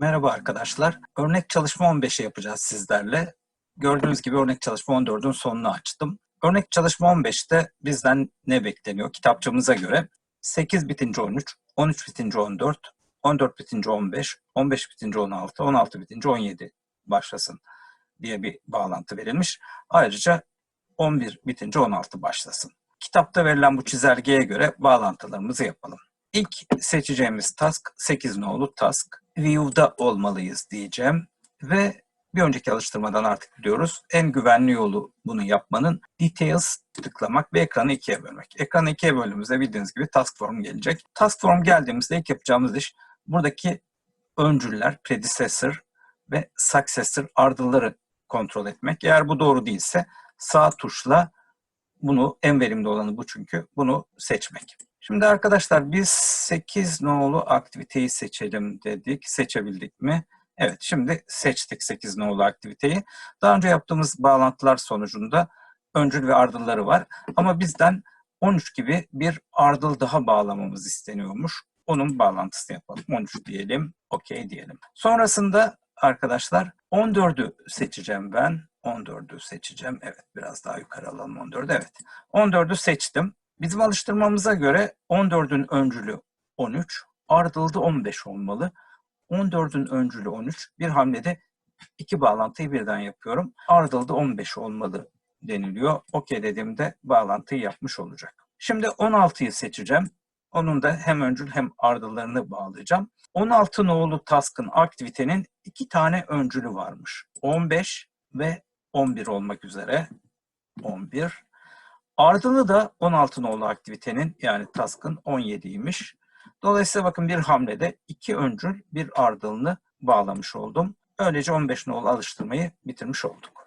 Merhaba arkadaşlar. Örnek çalışma 15'i yapacağız sizlerle. Gördüğünüz gibi örnek çalışma 14'ün sonunu açtım. Örnek çalışma 15'te bizden ne bekleniyor? Kitapçımıza göre 8 bitince 13, 13 bitince 14, 14 bitince 15, 15 bitince 16, 16 bitince 17 başlasın diye bir bağlantı verilmiş. Ayrıca 11 bitince 16 başlasın. Kitapta verilen bu çizelgeye göre bağlantılarımızı yapalım. İlk seçeceğimiz task 8 nolu task. View'da olmalıyız diyeceğim. Ve bir önceki alıştırmadan artık biliyoruz. En güvenli yolu bunu yapmanın details tıklamak ve ekranı ikiye bölmek. Ekranı ikiye böldüğümüzde bildiğiniz gibi task form gelecek. Task form geldiğimizde ilk yapacağımız iş buradaki öncüller, predecessor ve successor ardılları kontrol etmek. Eğer bu doğru değilse sağ tuşla bunu en verimli olanı bu çünkü bunu seçmek. Şimdi arkadaşlar biz 8 nolu aktiviteyi seçelim dedik. Seçebildik mi? Evet şimdi seçtik 8 nolu aktiviteyi. Daha önce yaptığımız bağlantılar sonucunda öncül ve ardılları var. Ama bizden 13 gibi bir ardıl daha bağlamamız isteniyormuş. Onun bağlantısını yapalım. 13 diyelim, okey diyelim. Sonrasında arkadaşlar 14'ü seçeceğim ben. 14'ü seçeceğim. Evet biraz daha yukarı alalım 14'ü. Evet 14'ü seçtim. Bizim alıştırmamıza göre 14'ün öncülü 13, ardıldı 15 olmalı. 14'ün öncülü 13. Bir hamlede iki bağlantıyı birden yapıyorum. Ardıldı 15 olmalı deniliyor. Okey dediğimde bağlantıyı yapmış olacak. Şimdi 16'yı seçeceğim. Onun da hem öncül hem ardıllarını bağlayacağım. 16 nolu task'ın aktivitenin iki tane öncülü varmış. 15 ve 11 olmak üzere. 11. Ardılı da 16 nolu aktivitenin yani task'ın 17'ymiş. Dolayısıyla bakın bir hamlede iki öncül bir ardılını bağlamış oldum. Böylece 15 nolu alıştırmayı bitirmiş olduk.